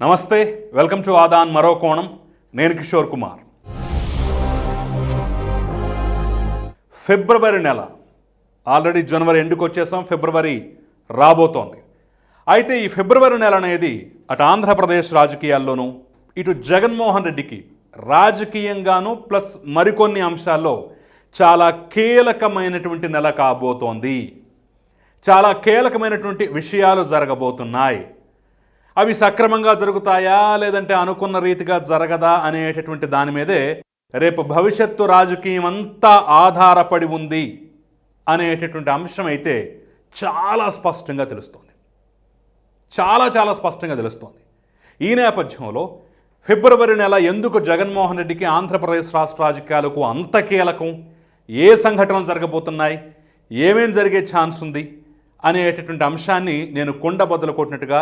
నమస్తే welcome to Aadan మరో కోణం. నేను కిషోర్ కుమార్. ఫిబ్రవరి నెల. ఆల్రెడీ జనవరి ఎండుకు వచ్చేసాం? ఫిబ్రవరి రాబోతోంది. అయితే ఈ ఫిబ్రవరి నెల అనేది అటు ఆంధ్రప్రదేశ్ రాజకీయాల్లోనూ ఇటు జగన్మోహన్ రెడ్డికి రాజకీయంగాను ప్లస్ మరికొన్ని అంశాల్లో చాలా కీలకమైనటువంటి నెల కాబోతోంది. చాలా కీలకమైనటువంటి విషయాలు జరగబోతున్నాయి. అవి సక్రమంగా జరుగుతాయా లేదంటే అనుకున్న రీతిగా జరగదా అనేటటువంటి దాని మీదే రేపు భవిష్యత్తు రాజకీయం అంతా ఆధారపడి ఉంది అనేటటువంటి అంశం అయితే చాలా స్పష్టంగా తెలుస్తుంది. చాలా చాలా స్పష్టంగా తెలుస్తోంది. ఈ నేపథ్యంలో ఫిబ్రవరి నెల ఎందుకు జగన్మోహన్ రెడ్డికి ఆంధ్రప్రదేశ్ రాష్ట్ర రాజకీయాలకు అంత కీలకం? ఏ సంఘటనలు జరగబోతున్నాయి? ఏమేం జరిగే ఛాన్స్ ఉంది? అనేటటువంటి అంశాన్ని నేను కుండ బదులు కొట్టినట్టుగా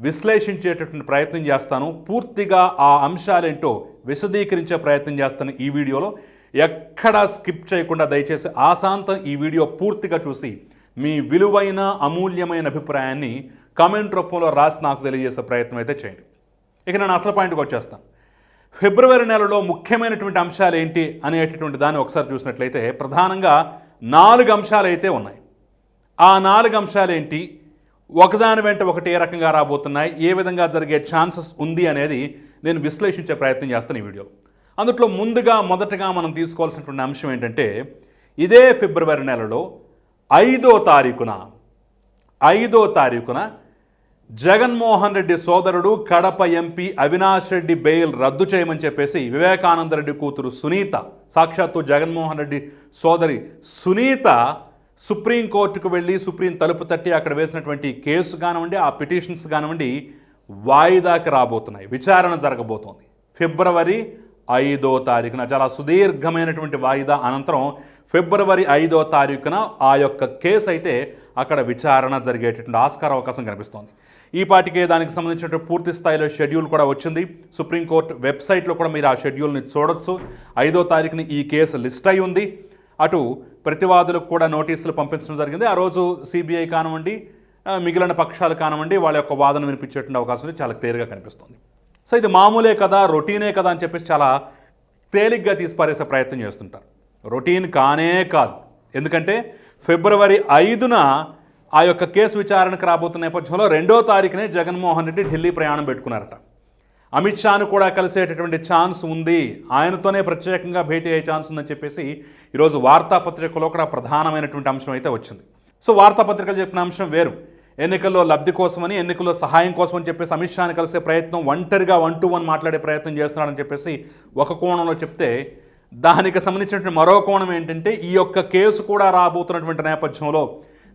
విశ్లేషించేటటువంటి ప్రయత్నం చేస్తాను. పూర్తిగా ఆ అంశాలేంటో విశదీకరించే ప్రయత్నం చేస్తాను ఈ వీడియోలో. ఎక్కడా స్కిప్ చేయకుండా దయచేసి ఆశాంతం ఈ వీడియో పూర్తిగా చూసి మీ విలువైన అమూల్యమైన అభిప్రాయాన్ని కామెంట్ రూపంలో రాసి నాకు తెలియజేసే ప్రయత్నం అయితే చేయండి. ఇక నేను అసలు పాయింట్కి వచ్చేస్తాను. ఫిబ్రవరి నెలలో ముఖ్యమైనటువంటి అంశాలు ఏంటి అనేటటువంటి దాన్ని ఒకసారి చూసినట్లయితే ప్రధానంగా నాలుగు అంశాలు అయితే ఉన్నాయి. ఆ నాలుగు అంశాలు ఏంటి? ఒకదాని వెంట ఒకటి ఏ రకంగా రాబోతున్నాయి ఏ విధంగా జరిగే ఛాన్సెస్ ఉంది అనేది నేను విశ్లేషించే ప్రయత్నం చేస్తాను ఈ వీడియో. అందుట్లో ముందుగా మొదటగా మనం తీసుకోవాల్సినటువంటి అంశం ఏంటంటే ఇదే ఫిబ్రవరి నెలలో ఐదో తారీఖున ఐదో తారీఖున జగన్మోహన్ రెడ్డి సోదరుడు కడప ఎంపీ అవినాష్ రెడ్డి బెయిల్ రద్దు చేయమని చెప్పేసి వివేకానంద రెడ్డి కూతురు సునీత సాక్షాత్తు జగన్మోహన్ రెడ్డి సోదరి సునీత సుప్రీంకోర్టుకు వెళ్ళి సుప్రీం తలుపు తట్టి అక్కడ వేసినటువంటి కేసు కానివ్వండి ఆ పిటిషన్స్ కానివ్వండి వాయిదాకి రాబోతున్నాయి. విచారణ జరగబోతోంది. ఫిబ్రవరి ఐదో తారీఖున చాలా సుదీర్ఘమైనటువంటి వాయిదా అనంతరం ఫిబ్రవరి ఐదో తారీఖున ఆ యొక్క కేసు అయితే అక్కడ విచారణ జరిగేటటువంటి ఆస్కార అవకాశం కనిపిస్తోంది. ఈ పాటికే దానికి సంబంధించిన పూర్తి స్థాయిలో షెడ్యూల్ కూడా వచ్చింది. సుప్రీంకోర్టు వెబ్సైట్లో కూడా మీరు ఆ షెడ్యూల్ని చూడొచ్చు. ఐదో తారీఖున ఈ కేసు లిస్ట్ అయి ఉంది. అటు ప్రతివాదులకు కూడా నోటీసులు పంపించడం జరిగింది. ఆ రోజు సిబిఐ కానివ్వండి మిగిలిన పక్షాలు కానివ్వండి వాళ్ళ యొక్క వాదన వినిపించేటువంటి అవకాశం చాలా క్లియర్గా కనిపిస్తుంది. సో ఇది మామూలే కదా రొటీనే కదా అని చెప్పేసి చాలా తేలిగ్గా తీసిపారేసే ప్రయత్నం చేస్తుంటారు. రొటీన్ కానే కాదు. ఎందుకంటే ఫిబ్రవరి ఐదున ఆ యొక్క కేసు విచారణకు రాబోతున్న నేపథ్యంలో రెండో తారీఖునే జగన్మోహన్ రెడ్డి ఢిల్లీ ప్రయాణం పెట్టుకున్నారట. అమిత్ షాను కూడా కలిసేటటువంటి ఛాన్స్ ఉంది. ఆయనతోనే ప్రత్యేకంగా భేటీ అయ్యే ఛాన్స్ ఉందని చెప్పేసి ఈరోజు వార్తాపత్రికలో కూడా ప్రధానమైనటువంటి అంశం అయితే వచ్చింది. సో వార్తాపత్రికలు చెప్పిన అంశం వేరు. ఎన్నికల్లో లబ్ధి కోసమని ఎన్నికల్లో సహాయం కోసం అని చెప్పేసి అమిత్ షాని కలిసే ప్రయత్నం ఒంటరిగా వన్ టు వన్ మాట్లాడే ప్రయత్నం చేస్తున్నాడని చెప్పేసి ఒక కోణంలో చెప్తే దానికి సంబంధించినటువంటి మరో కోణం ఏంటంటే ఈ యొక్క కేసు కూడా రాబోతున్నటువంటి నేపథ్యంలో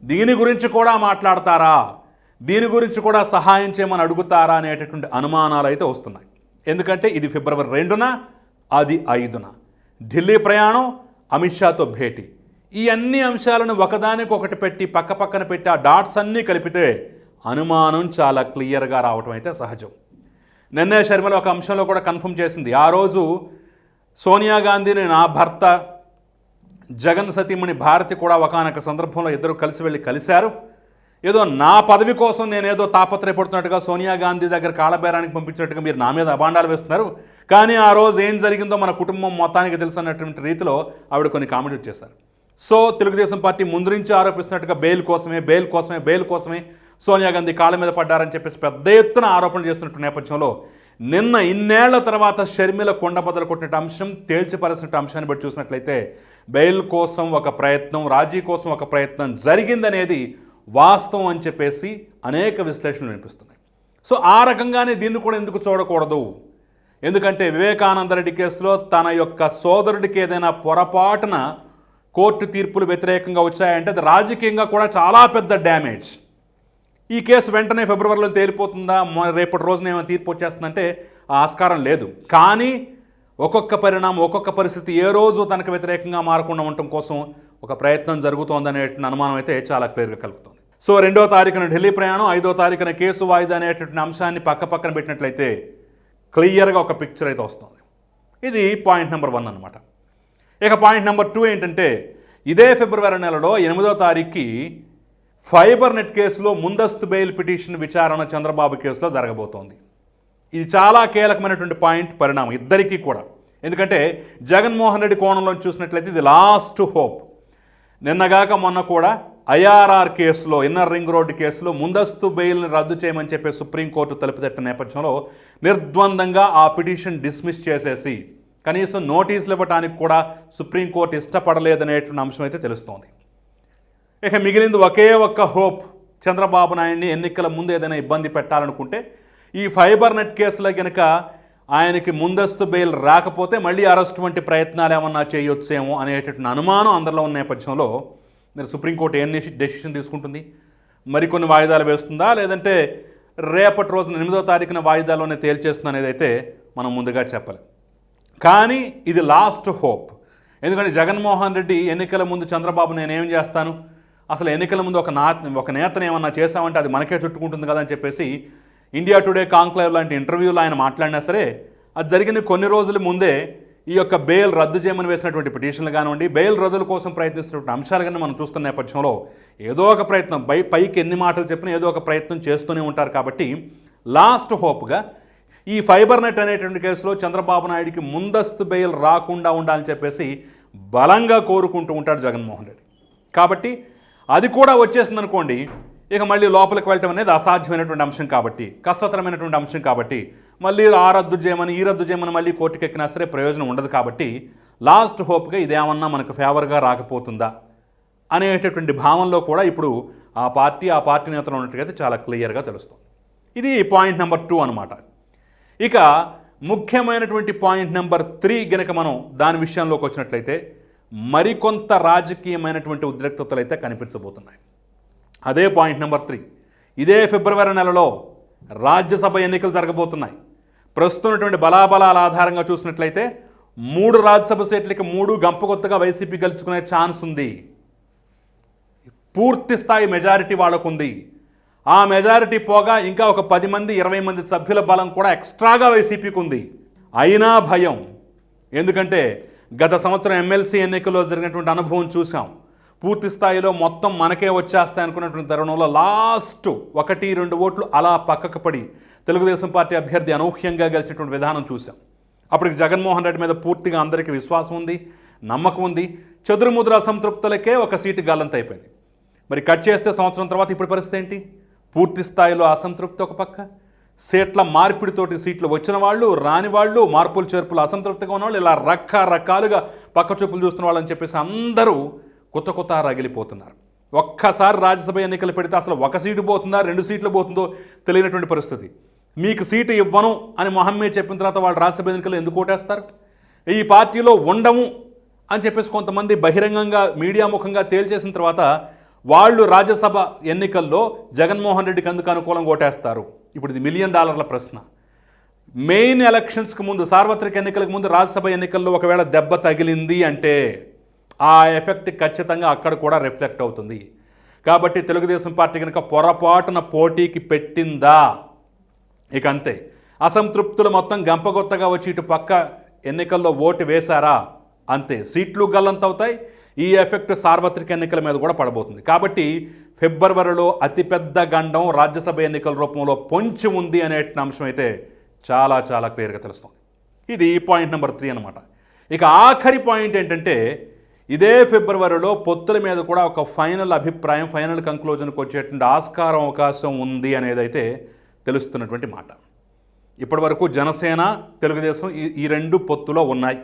దీని గురించి కూడా మాట్లాడతారా? దీని గురించి కూడా సహాయం చేయమని అడుగుతారా అనేటటువంటి అనుమానాలు అయితే వస్తున్నాయి. ఎందుకంటే ఇది ఫిబ్రవరి రెండున అది ఐదున. ఢిల్లీ ప్రయాణం అమిత్ షాతో భేటీ. ఈ అన్ని అంశాలను ఒకదానికొకటి పెట్టి పక్క పక్కన పెట్టి ఆ డాట్స్ అన్నీ కలిపితే అనుమానం చాలా క్లియర్గా రావటం అయితే సహజం. నిన్నే శర్మల ఒక అంశంలో కూడా కన్ఫర్మ్ చేసింది. ఆ రోజు సోనియా గాంధీని నా భర్త జగన్ సతీమణి భారతి కూడా ఒకనొక సందర్భంలో ఇద్దరు కలిసి వెళ్ళి కలిశారు. ఏదో నా పదవి కోసం నేనేదో తాపత్రయపడుతున్నట్టుగా సోనియా గాంధీ దగ్గర కాళ్ళబేరానికి పంపించినట్టుగా మీరు నా మీద అభాండాలు వేస్తున్నారు. కానీ ఆ రోజు ఏం జరిగిందో మన కుటుంబం మొత్తానికి తెలుసు అన్నటువంటి రీతిలో ఆవిడ కొన్ని కామెంట్లు చేశారు. సో తెలుగుదేశం పార్టీ ముందు నుంచి ఆరోపిస్తున్నట్టుగా బెయిల్ కోసమే బెయిల్ కోసమే బెయిల్ కోసమే సోనియా గాంధీ కాళ్ళ మీద పడ్డారని చెప్పేసి పెద్ద ఎత్తున ఆరోపణలు చేస్తున్నట్టు నేపథ్యంలో నిన్న ఇన్నేళ్ళ తర్వాత షర్మిల కొండ బద్దలు కొట్టిన అంశం తేల్చిపరచిన అంశాన్ని బట్టి చూసినట్లయితే బెయిల్ కోసం ఒక ప్రయత్నం రాజీ కోసం ఒక ప్రయత్నం జరిగిందనేది వాస్తవం అని చెప్పేసి అనేక విశ్లేషణలు వినిపిస్తున్నాయి. సో ఆ రకంగానే దీన్ని కూడా ఎందుకు చూడకూడదు? ఎందుకంటే వివేకానంద రెడ్డి కేసులో తన యొక్క సోదరుడికి ఏదైనా పొరపాటున కోర్టు తీర్పులు వ్యతిరేకంగా వచ్చాయంటే అది రాజకీయంగా కూడా చాలా పెద్ద డ్యామేజ్. ఈ కేసు వెంటనే ఫిబ్రవరిలో తేలిపోతుందా? రేపటి రోజున ఏమైనా తీర్పు వచ్చేస్తుందంటే ఆస్కారం లేదు. కానీ ఒక్కొక్క పరిణామం ఒక్కొక్క పరిస్థితి ఏ రోజు తనకు వ్యతిరేకంగా మారకుండా ఉండటం కోసం ఒక ప్రయత్నం జరుగుతోందనే అనుమానం అయితే చాలా క్లియర్గా కలుగుతుంది. సో రెండో తారీఖున ఢిల్లీ ప్రయాణం ఐదో తారీఖున కేసు వాయిదా అనేటటువంటి అంశాన్ని పక్క పక్కన పెట్టినట్లయితే క్లియర్గా ఒక పిక్చర్ అయితే వస్తుంది. ఇది పాయింట్ నెంబర్ వన్ అనమాట ఇక పాయింట్ నెంబర్ టూ ఏంటంటే ఇదే ఫిబ్రవరి నెలలో ఎనిమిదో తారీఖుకి ఫైబర్ నెట్ కేసులో ముందస్తు బెయిల్ పిటిషన్ విచారణ చంద్రబాబు కేసులో జరగబోతోంది. ఇది చాలా కీలకమైనటువంటి పాయింట్ పరిణామం ఇద్దరికీ కూడా. ఎందుకంటే జగన్మోహన్ రెడ్డి కోణంలో చూసినట్లయితే ఇది లాస్ట్ హోప్. నిన్నగాక మొన్న కూడా ఐఆర్ఆర్ కేసులో ఇన్నర్ రింగ్ రోడ్డు కేసులో ముందస్తు బెయిల్ని రద్దు చేయమని చెప్పి సుప్రీంకోర్టు తలుపుతట్టిన నేపథ్యంలో నిర్ద్వందంగా ఆ పిటిషన్ డిస్మిస్ చేసేసి కనీసం నోటీసులు ఇవ్వడానికి కూడా సుప్రీంకోర్టు ఇష్టపడలేదనేటువంటి అంశం అయితే తెలుస్తోంది. ఇక మిగిలింది ఒకే ఒక్క హోప్ చంద్రబాబు నాయుడిని ఎన్నికల ముందు ఏదైనా ఇబ్బంది పెట్టాలనుకుంటే ఈ ఫైబర్ నెట్ కేసులో గనక ఆయనకి ముందస్తు బెయిల్ రాకపోతే మళ్ళీ అరెస్ట్ వంటి ప్రయత్నాలు ఏమన్నా చేయొచ్చేమో అనేటటువంటి అనుమానం అందరిలో ఉన్న నేపథ్యంలో మరి సుప్రీంకోర్టు ఎన్ని డెసిషన్ తీసుకుంటుంది? మరికొన్ని వాయిదాలు వేస్తుందా? లేదంటే రేపటి రోజున ఎనిమిదో తారీఖున వాయిదాలోనే తేల్చేస్తుంది అనేది అయితే మనం ముందుగా చెప్పాలి. కానీ ఇది లాస్ట్ హోప్ ఎందుకంటే జగన్మోహన్ రెడ్డి ఎన్నికల ముందు చంద్రబాబు నేనేం చేస్తాను? అసలు ఎన్నికల ముందు ఒక నా ఒక నేతను ఏమన్నా చేశామంటే అది మనకే చుట్టుకుంటుంది కదా అని చెప్పేసి ఇండియా టుడే కాంక్లేవ్ లాంటి ఇంటర్వ్యూలో ఆయన మాట్లాడినా సరే అది జరిగిన కొన్ని రోజుల ముందే ఈ యొక్క బెయిల్ రద్దు చేయమని వేసినటువంటి పిటిషన్లు కానివ్వండి బెయిల్ రద్దుల కోసం ప్రయత్నిస్తున్నటువంటి అంశాలు కానీ మనం చూస్తున్న నేపథ్యంలో ఏదో ఒక ప్రయత్నం పై పైకి ఎన్ని మాటలు చెప్పినా ఏదో ఒక ప్రయత్నం చేస్తూనే ఉంటారు కాబట్టి లాస్ట్ హోప్గా ఈ ఫైబర్ నెట్ అనేటువంటి కేసులో చంద్రబాబు నాయుడికి ముందస్తు బెయిల్ రాకుండా ఉండాలని చెప్పేసి బలంగా కోరుకుంటూ ఉంటాడు జగన్మోహన్ రెడ్డి. కాబట్టి అది కూడా వచ్చేసింది అనుకోండి ఇక మళ్ళీ లోపలికి వెళ్ళటం అనేది అసాధ్యమైనటువంటి అంశం కాబట్టి కష్టతరమైనటువంటి అంశం కాబట్టి మళ్ళీ ఆ రద్దు చేయమని ఈ రద్దు చేయమని మళ్ళీ కోర్టుకి ఎక్కినా సరే ప్రయోజనం ఉండదు కాబట్టి లాస్ట్ హోప్గా ఇదేమన్నా మనకు ఫేవర్గా రాకపోతుందా అనేటటువంటి భావనలో కూడా ఇప్పుడు ఆ పార్టీ ఆ పార్టీ నేతలు ఉన్నట్టుగా చాలా క్లియర్గా తెలుస్తుంది. ఇది పాయింట్ నెంబర్ టూ అనమాట ఇక ముఖ్యమైనటువంటి పాయింట్ నెంబర్ త్రీ గనక మనం దాని విషయంలోకి వచ్చినట్లయితే మరికొంత రాజకీయమైనటువంటి ఉద్రిక్తతలు అయితే కనిపించబోతున్నాయి. అదే పాయింట్ నెంబర్ త్రీ. ఇదే ఫిబ్రవరి నెలలో రాజ్యసభ ఎన్నికలు జరగబోతున్నాయి. ప్రస్తుతం ఉన్నటువంటి బలాబలాల ఆధారంగా చూసినట్లయితే మూడు రాజ్యసభ సీట్లకి మూడు గంపకొత్తగా వైసీపీ గెలుచుకునే ఛాన్స్ ఉంది. పూర్తి స్థాయి మెజారిటీ వాళ్ళకు ఉంది ఆ మెజారిటీ పోగా ఇంకా ఒక పది మంది ఇరవై మంది సభ్యుల బలం కూడా ఎక్స్ట్రాగా వైసీపీకి ఉంది అయినా భయం. ఎందుకంటే గత సంవత్సరం ఎమ్మెల్సీ ఎన్నికల్లో జరిగినటువంటి అనుభవం చూసాం పూర్తి స్థాయిలో మొత్తం మనకే వచ్చేస్తాయి అనుకున్నటువంటి తరుణంలో లాస్ట్ ఒకటి రెండు ఓట్లు అలా పక్కకు పడి తెలుగుదేశం పార్టీ అభ్యర్థి అనూహ్యంగా గెలిచినటువంటి విధానం చూసాం అప్పటికి జగన్మోహన్ రెడ్డి మీద పూర్తిగా అందరికీ విశ్వాసం ఉంది నమ్మకం ఉంది. చదురుముద్ర అసంతృప్తులకే ఒక సీటు గల్లంత అయిపోయింది మరి కట్ చేస్తే సంవత్సరం తర్వాత ఇప్పుడు పరిస్థితి ఏంటి? పూర్తి స్థాయిలో అసంతృప్తి ఒక పక్క సీట్ల మార్పిడితోటి సీట్లు వచ్చిన వాళ్ళు రాని వాళ్ళు మార్పులు చేర్పులు అసంతృప్తిగా ఉన్న వాళ్ళు ఇలా రకరకాలుగా పక్క చూపులు చూస్తున్న వాళ్ళని చెప్పేసి అందరూ కొత్త కొత్త రగిలిపోతున్నారు ఒక్కసారి రాజ్యసభ ఎన్నికలు పెడితే అసలు ఒక సీటు పోతుందా రెండు సీట్లు పోతుందో తెలియనటువంటి పరిస్థితి. మీకు సీటు ఇవ్వను అని మొహమ్మే చెప్పిన తర్వాత వాళ్ళు రాజ్యసభ ఎన్నికలు ఎందుకు ఓటేస్తారు ఈ పార్టీలో ఉండము అని చెప్పేసి కొంతమంది బహిరంగంగా మీడియా ముఖంగా తేల్చేసిన తర్వాత వాళ్ళు రాజ్యసభ ఎన్నికల్లో జగన్మోహన్ రెడ్డికి అందుకు అనుకూలంగా ఓటేస్తారు. ఇప్పుడు ఇది మిలియన్ డాలర్ల ప్రశ్న. మెయిన్ ఎలక్షన్స్కి ముందు సార్వత్రిక ఎన్నికలకు ముందు రాజ్యసభ ఎన్నికల్లో ఒకవేళ దెబ్బ తగిలింది అంటే ఆ ఎఫెక్ట్ ఖచ్చితంగా అక్కడ కూడా రిఫ్లెక్ట్ అవుతుంది. కాబట్టి తెలుగుదేశం పార్టీ కనుక పొరపాటున పోటీకి పెట్టిందా? ఇక అంతే అసంతృప్తులు మొత్తం గంపగొత్తగా వచ్చి ఇటు పక్క ఎన్నికల్లో ఓటు వేశారా? అంతే. సీట్లు గల్లంతవుతాయి. ఈ ఎఫెక్ట్ సార్వత్రిక ఎన్నికల మీద కూడా పడబోతుంది. కాబట్టి ఫిబ్రవరిలో అతిపెద్ద గండం రాజ్యసభ ఎన్నికల రూపంలో పొంచి ఉంది అనే అంశం అయితే చాలా చాలా క్లియర్గా తెలుస్తుంది. ఇది పాయింట్ నెంబర్ త్రీ అనమాట ఇక ఆఖరి పాయింట్ ఏంటంటే ఇదే ఫిబ్రవరిలో పొత్తుల మీద కూడా ఒక ఫైనల్ అభిప్రాయం ఫైనల్ కంక్లూజన్కి వచ్చేటువంటి ఆస్కారం అవకాశం ఉంది అనేది అయితే తెలుస్తున్నటువంటి మాట. ఇప్పటి వరకు జనసేన తెలుగుదేశం ఈ ఈ రెండు పొత్తులో ఉన్నాయి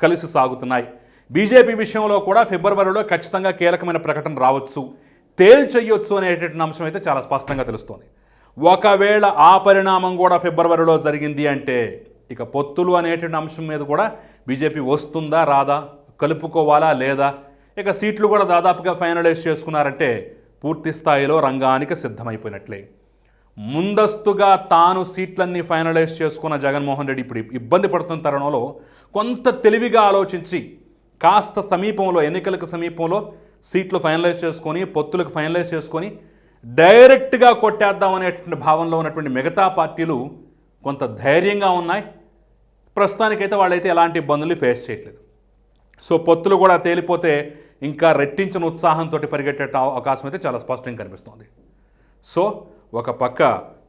కలిసి సాగుతున్నాయి. బీజేపీ విషయంలో కూడా ఫిబ్రవరిలో ఖచ్చితంగా కీలకమైన ప్రకటన రావచ్చు తేల్చెయ్యొచ్చు అనేటటువంటి అంశం అయితే చాలా స్పష్టంగా తెలుస్తోంది. ఒకవేళ ఆ పరిణామం కూడా ఫిబ్రవరిలో జరిగింది అంటే ఇక పొత్తులు అనేటువంటి అంశం మీద కూడా బీజేపీ వస్తుందా రాదా కలుపుకోవాలా లేదా? ఇక సీట్లు కూడా దాదాపుగా ఫైనలైజ్ చేసుకున్నారంటే పూర్తి స్థాయిలో రంగానికి సిద్ధమైపోయినట్లే. ముందస్తుగా తాను సీట్లన్నీ ఫైనలైజ్ చేసుకున్న జగన్మోహన్ రెడ్డి ఇప్పుడు ఇబ్బంది పడుతున్న తరుణంలో కొంత తెలివిగా ఆలోచించి కాస్త సమీపంలో ఎన్నికలకు సమీపంలో సీట్లు ఫైనలైజ్ చేసుకొని పొత్తులకు ఫైనలైజ్ చేసుకొని డైరెక్ట్గా కొట్టేద్దాం అనేటువంటి భావనలో ఉన్నటువంటి మిగతా పార్టీలు కొంత ధైర్యంగా ఉన్నాయి. ప్రస్తుతానికైతే వాళ్ళైతే ఎలాంటి ఇబ్బందులు ఫేస్ చేయట్లేదు. సో పొత్తులు కూడా తేలిపోతే ఇంకా రెట్టించిన ఉత్సాహంతో పరిగెట్టే అవకాశం అయితే చాలా స్పష్టంగా కనిపిస్తుంది. సో ఒక పక్క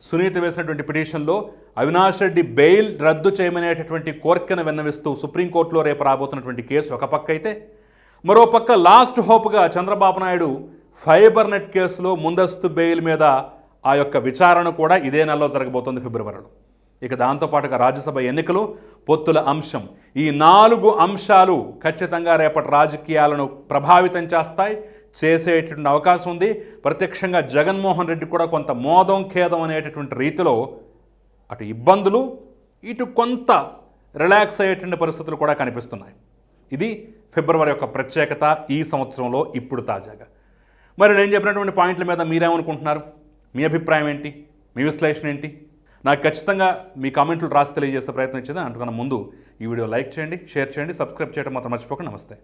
సునీత వేసినటువంటి పిటిషన్లో అవినాష్ రెడ్డి బెయిల్ రద్దు చేయమనేటటువంటి కోరికను విన్నవిస్తూ సుప్రీంకోర్టులో రేపు రాబోతున్నటువంటి కేసు ఒక పక్క అయితే మరో పక్క లాస్ట్ హోప్గా చంద్రబాబు నాయుడు ఫైబర్ నెట్ కేసులో ముందస్తు బెయిల్ మీద ఆ యొక్క విచారణ కూడా ఇదే నెలలో జరగబోతోంది ఫిబ్రవరిలో. ఇక దాంతోపాటుగా రాజ్యసభ ఎన్నికలు పొత్తుల అంశం. ఈ నాలుగు అంశాలు ఖచ్చితంగా రేపటి రాజకీయాలను ప్రభావితం చేస్తాయి. చేసేటటువంటి అవకాశం ఉంది. ప్రత్యక్షంగా జగన్మోహన్ రెడ్డి కూడా కొంత మోదం ఖేదం అనేటటువంటి రీతిలో అటు ఇబ్బందులు ఇటు కొంత రిలాక్స్ అయ్యేటువంటి పరిస్థితులు కూడా కనిపిస్తున్నాయి. ఇది ఫిబ్రవరి యొక్క ప్రత్యేకత ఈ సంవత్సరంలో ఇప్పుడు తాజాగా. మరి నేను చెప్పినటువంటి పాయింట్ల మీద మీరేమనుకుంటున్నారు? మీ అభిప్రాయం ఏంటి? మీ విశ్లేషణ ఏంటి? నాకు ఖచ్చితంగా మీ కామెంట్లు రాసి తెలియజేస్తే ప్రయత్నం ఇచ్చేది ముందు ఈ వీడియో లైక్ చేయండి షేర్ చేయండి సబ్స్క్రైబ్ చేయడం మాత్రం మర్చిపోకండి. నమస్తే.